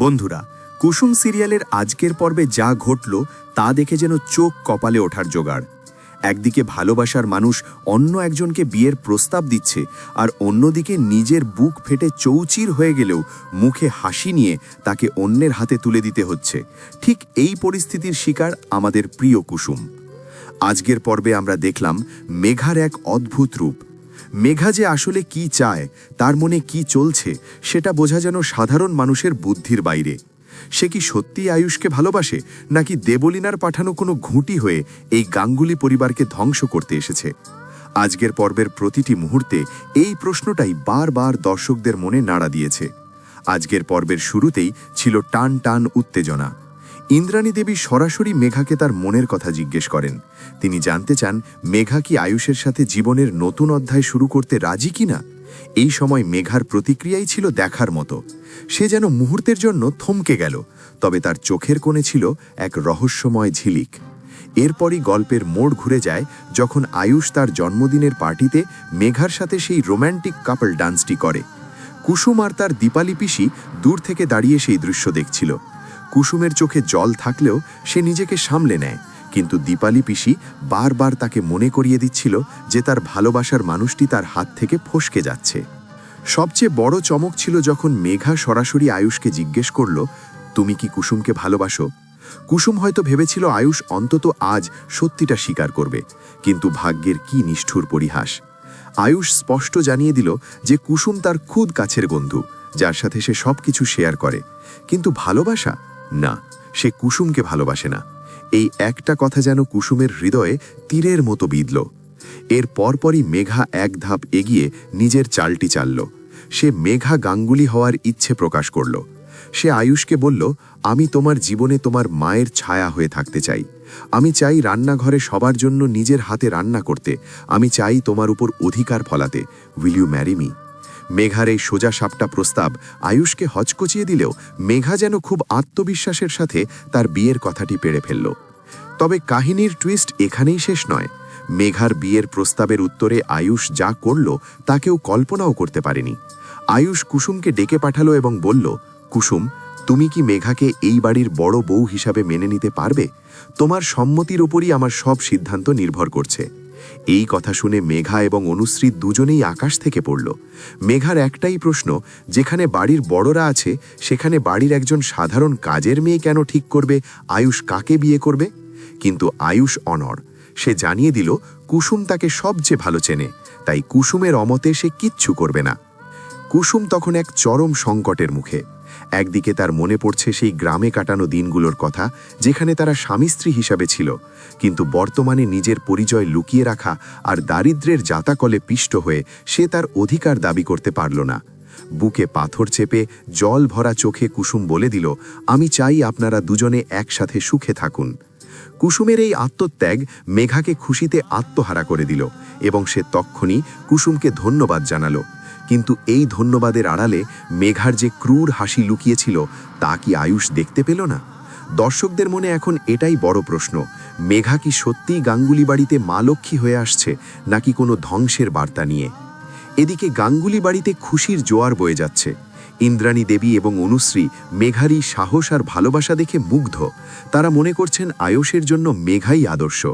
বন্ধুরা, কুসুম সিরিয়ালের আজকের পর্বে যা ঘটল তা দেখে যেন চোখ কপালে ওঠার জোগাড়। একদিকে ভালোবাসার মানুষ অন্য একজনকে বিয়ের প্রস্তাব দিচ্ছে আর অন্যদিকে নিজের বুক ফেটে চৌচির হয়ে গেলেও মুখে হাসি নিয়ে তাকে অন্যের হাতে তুলে দিতে হচ্ছে। ঠিক এই পরিস্থিতির শিকার আমাদের প্রিয় কুসুম। আজকের পর্বে আমরা দেখলাম মেঘার এক অদ্ভুত রূপ। মেঘা যে আসলে কি চায়, তার মনে কি চলছে, সেটা বোঝা যেন সাধারণ মানুষের বুদ্ধির বাইরে। সে কি সত্যি আয়ুষকে ভালোবাসে, নাকি দেবলিনার পাঠানো কোনো ঘুঁটি হয়ে এই গাঙ্গুলি পরিবারকে ধ্বংস করতে এসেছে? আজকের পর্বের প্রতিটি মুহূর্তে এই প্রশ্নটাই বারবার দর্শকদের মনে নাড়া দিয়েছে। আজকের পর্বের শুরুতেই ছিল টান টান উত্তেজনা। ইন্দ্রাণী দেবী সরাসরি মেঘাকে তার মনের কথা জিজ্ঞেস করেন। তিনি জানতে চান, মেঘা কি আয়ুষের সাথে জীবনের নতুন অধ্যায় শুরু করতে রাজি কিনা? এই সময় মেঘার প্রতিক্রিয়াই ছিল দেখার মতো। সে যেন মুহূর্তের জন্য থমকে গেল, তবে তার চোখের কোণে ছিল এক রহস্যময় ঝিলিক। এরপরই গল্পের মোড় ঘুরে যায়, যখন আয়ুষ তার জন্মদিনের পার্টিতে মেঘার সাথে সেই রোম্যান্টিক কাপল ডান্সটি করে। কুসুম আর তার দীপালি পিসি দূর থেকে দাঁড়িয়ে সেই দৃশ্য দেখছিল। কুসুমের চোখে জল থাকলেও সে নিজেকে সামলে নেয়, কিন্তু দীপালি পিসি বারবার তাকে মনে করিয়ে দিচ্ছিল যে তার ভালোবাসার মানুষটি তার হাত থেকে ফসকে যাচ্ছে। সবচেয়ে বড় চমক ছিল যখন মেঘা সরাসরি আয়ুষকে জিজ্ঞেস করল, তুমি কি কুসুমকে ভালোবাসো? কুসুম হয়তো ভেবেছিল আয়ুষ অন্তত আজ সত্যিটা স্বীকার করবে, কিন্তু ভাগ্যের কি নিষ্ঠুর পরিহাস। আয়ুষ স্পষ্ট জানিয়ে দিল যে কুসুম তার খুদ কাছের বন্ধু, যার সাথে সে সবকিছু শেয়ার করে, কিন্তু ভালোবাসা না, সে কুসুমকে ভালোবাসে না। এই একটা কথা যেন কুসুমের হৃদয়ে তীরের মতো বিঁধল। এর পরপরই মেঘা এক ধাপ এগিয়ে নিজের চালটি চালল। সে মেঘা গাঙ্গুলি হওয়ার ইচ্ছে প্রকাশ করল। সে আয়ুষকে বলল, আমি তোমার জীবনে তোমার মায়ের ছায়া হয়ে থাকতে চাই। আমি চাই রান্নাঘরে সবার জন্য নিজের হাতে রান্না করতে। আমি চাই তোমার উপর অধিকার ফলাতে। উইল ইউ ম্যারি মি মেঘার এই সোজা সাপটা প্রস্তাব আয়ুষকে হচকচিয়ে দিলেও মেঘা যেন খুব আত্মবিশ্বাসের সাথে তার বিয়ের কথাটি পেড়ে ফেলল। তবে কাহিনীর টুইস্ট এখানেই শেষ নয়। মেঘার বিয়ের প্রস্তাবের উত্তরে আয়ুষ যা করল তা কেউ কল্পনাও করতে পারেনি। আয়ুষ কুসুমকে ডেকে পাঠালো এবং বলল, কুসুম, তুমি কি মেঘাকে এই বাড়ির বড় বউ হিসাবে মেনে নিতে পারবে? তোমার সম্মতির ওপরই আমার সব সিদ্ধান্ত নির্ভর করছে। এই কথা শুনে মেঘা এবং অনুশ্রী দুজনেই আকাশ থেকে পড়ল। মেঘার একটাই প্রশ্ন, যেখানে বাড়ির বড়রা আছে, সেখানে বাড়ির একজন সাধারণ কাজের মেয়ে কেন ঠিক করবে? আয়ুষ কাকে বিয়ে করবে? কিন্তু আয়ুষ অনর। সে জানিয়ে দিল, কুসুম তাকে সবচেয়ে ভালো চেনে, তাই কুসুমের অমতে সে কিচ্ছু করবে না। কুসুম তখন এক চরম সংকটের মুখে। একদিকে তার মনে পড়ছে সেই গ্রামে কাটানো দিনগুলোর কথা, যেখানে তারা স্বামী স্ত্রী হিসাবে ছিল, কিন্তু বর্তমানে নিজের পরিচয় লুকিয়ে রাখা আর দারিদ্রের জাতাকলে পিষ্ট হয়ে সে তার অধিকার দাবি করতে পারল না। বুকে পাথর চেপে জল ভরা চোখে কুসুম বলে দিল, আমি চাই আপনারা দুজনে একসাথে সুখে থাকুন। কুসুমের এই আত্মত্যাগ মেঘাকে খুশিতে আত্মহারা করে দিল এবং সে তক্ষণি কুসুমকে ধন্যবাদ জানালো। কিন্তু এই ধন্যবাদের আড়ালে মেঘার যে ক্রূর হাসি লুকিয়েছিল তা কি আয়ুষ দেখতে পেল না? দর্শকদের মনে এখন এটাই বড় প্রশ্ন, মেঘা কি সত্যিই গাঙ্গুলি বাড়িতে মা লক্ষ্মী হয়ে আসছে নাকি কোনো ধ্বংসের বার্তা নিয়ে? এদিকে গাঙ্গুলি বাড়িতে খুশির জোয়ার বয়ে যাচ্ছে। ইন্দ্রাণী দেবী এবং অনুশ্রী মেঘারই সাহস আর ভালোবাসা দেখে মুগ্ধ। তারা মনে করছেন আয়ুষের জন্য মেঘাই আদর্শ।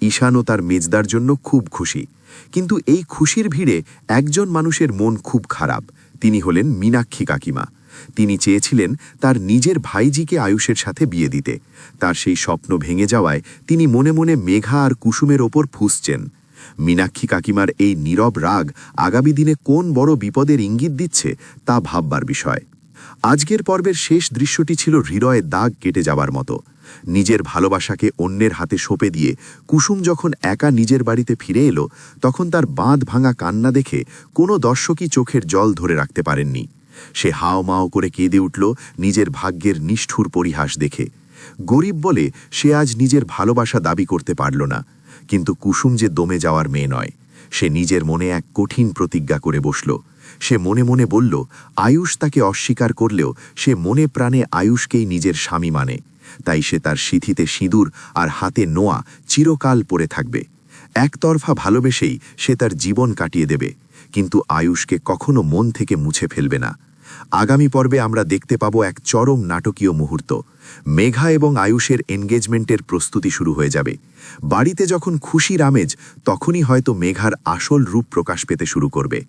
ঈশানও তার মেজদার জন্য খুব খুশি। কিন্তু এই খুশির ভিড়ে একজন মানুষের মন খুব খারাপ। তিনি হলেন মীনাক্ষী কাকিমা। তিনি চেয়েছিলেন তার নিজের ভাইজিকে আয়ুষের সাথে বিয়ে দিতে। তার সেই স্বপ্ন ভেঙে যাওয়ায় তিনি মনে মনে মেঘা আর কুসুমের ওপর ফুসছেন। মীনাক্ষী কাকিমার এই নীরব রাগ আগামী দিনে কোন বড় বিপদের ইঙ্গিত দিচ্ছে তা ভাববার বিষয়। আজকের পর্বের শেষ দৃশ্যটি ছিল হৃদয়ে দাগ কেটে যাবার মতো। নিজের ভালোবাসাকে অন্যের হাতে সঁপে দিয়ে কুসুম যখন একা নিজের বাড়িতে ফিরে এলো, তখন তার বাঁধ ভাঙা কান্না দেখে কোনো দর্শকই চোখের জল ধরে রাখতে পারেননি। সে হাও মাও করে কেঁদে উঠল নিজের ভাগ্যের নিষ্ঠুর পরিহাস দেখে। গরিব বলে সে আজ নিজের ভালোবাসা দাবি করতে পারল না। কিন্তু কুসুম যে দমে যাওয়ার মেয়ে নয়, সে নিজের মনে এক কঠিন প্রতিজ্ঞা করে বসল। সে মনে মনে বলল, আয়ুষ তাকে অস্বীকার করলেও সে মনে প্রাণে আয়ুষকেই নিজের স্বামী মানে। তাই সে তার সিথিতে সিঁদুর আর হাতে নোয়া চিরকাল পরে থাকবে। একতরফা ভালোবেসেই সে তার জীবন কাটিয়ে দেবে, কিন্তু আয়ুষকে কখনো মন থেকে মুছে ফেলবে না। আগামী পর্বে আমরা দেখতে পাব এক চরম নাটকীয় মুহূর্ত। মেঘা এবং আয়ুষের এনগেজমেন্টের প্রস্তুতি শুরু হয়ে যাবে। বাড়িতে যখন খুশির আমেজ তখনই হয়তো মেঘার আসল রূপ প্রকাশ পেতে শুরু করবে।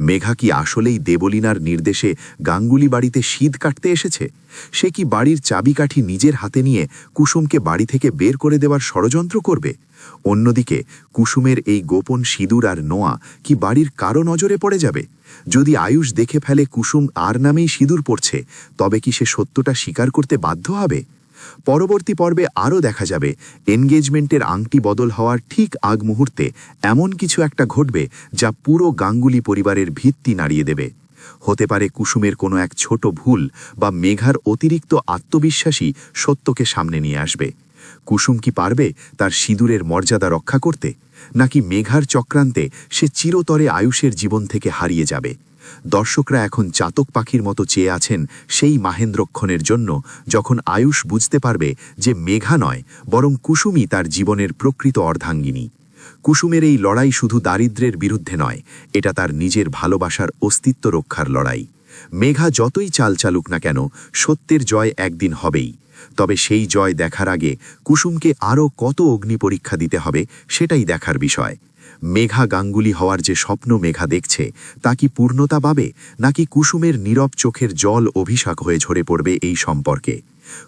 মেঘা কি আসলেই দেবলিনার নির্দেশে গাঙ্গুলি বাড়িতে শীত কাটতে এসেছে? সে কি বাড়ির চাবিকাঠি নিজের হাতে নিয়ে কুসুমকে বাড়ি থেকে বের করে দেওয়ার ষড়যন্ত্র করবে? অন্যদিকে, কুসুমের এই গোপন সিঁদুর আর নোয়া কি বাড়ির কারও নজরে পড়ে যাবে? যদি আয়ুষ দেখে ফেলে কুসুম আর নামেই সিঁদুর পড়ছে, তবে কি সে সত্যটা স্বীকার করতে বাধ্য হবে? পরবর্তী পর্বে আরও দেখা যাবে। এনগেজমেন্টের আংটি বদল হওয়ার ঠিক আগ মুহূর্তে এমন কিছু একটা ঘটবে যা পুরো গাঙ্গুলি পরিবারের ভিত্তি নাড়িয়ে দেবে। হতে পারে কুসুমের কোনো এক ছোট ভুল বা মেঘার অতিরিক্ত আত্মবিশ্বাসী সত্যকে সামনে নিয়ে আসবে। কুসুম কি পারবে তার সিঁদুরের মর্যাদা রক্ষা করতে? নাকি মেঘার চক্রান্তে সে চিরতরে আয়ুষের জীবন থেকে হারিয়ে যাবে? দর্শকরা এখন চাতক পাখির মতো চেয়ে আছেন সেই মাহেন্দ্রক্ষণের জন্য, যখন আয়ুষ বুঝতে পারবে যে মেঘা নয়, বরং কুসুমই তার জীবনের প্রকৃত অর্ধাঙ্গিনী। কুসুমের এই লড়াই শুধু দারিদ্র্যের বিরুদ্ধে নয়, এটা তার নিজের ভালোবাসার অস্তিত্ব রক্ষার লড়াই। মেঘা যতই চাল চালুক না কেন, সত্যের জয় একদিন হবেই। তবে সেই জয় দেখার আগে কুসুমকে আরও কত অগ্নি পরীক্ষা দিতে হবে, সেটাই দেখার বিষয়। মেঘা গাঙ্গুলি হওয়ার যে স্বপ্ন মেঘা দেখছে, তা কি পূর্ণতা পাবে, নাকি কুসুমের নীরব চোখের জল অভিশাক হয়ে ঝরে পড়বে এই সম্পর্কে?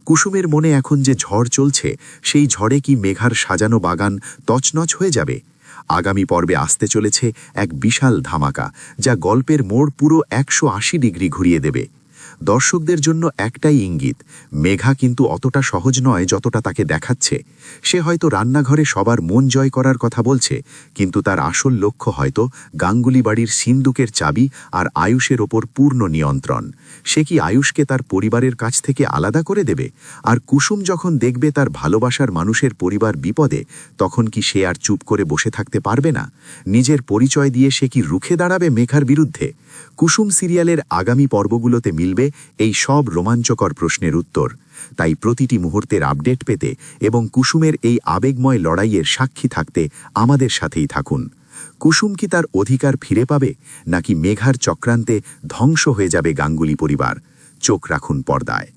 কুসুমের মনে এখন যে ঝড় চলছে, সেই ঝড়ে কি মেঘার সাজানো বাগান তছনছ হয়ে যাবে? আগামী পর্বে আসতে চলেছে এক বিশাল ধামাকা, যা গল্পের মোড় পুরো একশো আশি ডিগ্রি ঘুরিয়ে দেবে। দর্শকদের জন্য একটাই ইঙ্গিত, মেঘা কিন্তু অতটা সহজ নয় যতটা তাকে দেখাচ্ছে। সে হয়তো রান্নাঘরে সবার মন জয় করার কথা বলছে, কিন্তু তার আসল লক্ষ্য হয়তো গাঙ্গুলি বাড়ির সিন্দুকের চাবি আর আয়ুষের ওপর পূর্ণ নিয়ন্ত্রণ। সে কি আয়ুষকে তার পরিবারের কাছ থেকে আলাদা করে দেবে? আর কুসুম যখন দেখবে তার ভালোবাসার মানুষের পরিবার বিপদে, তখন কি সে আর চুপ করে বসে থাকতে পারবে না? নিজের পরিচয় দিয়ে সে কি রুখে দাঁড়াবে মেঘার বিরুদ্ধে? কুসুম সিরিয়ালের আগামী পর্বগুলোতে মিলবে এই সব রোমাঞ্চকর প্রশ্নের উত্তর। তাই প্রতিটি মুহূর্তের আপডেট পেতে এবং কুসুমের এই আবেগময় লড়াইয়ের সাক্ষী থাকতে আমাদের সাথেই থাকুন। কুসুম কি তার অধিকার ফিরে পাবে, নাকি মেঘার চক্রান্তে ধ্বংস হয়ে যাবে গাঙ্গুলি পরিবার? চোখ রাখুন পর্দায়।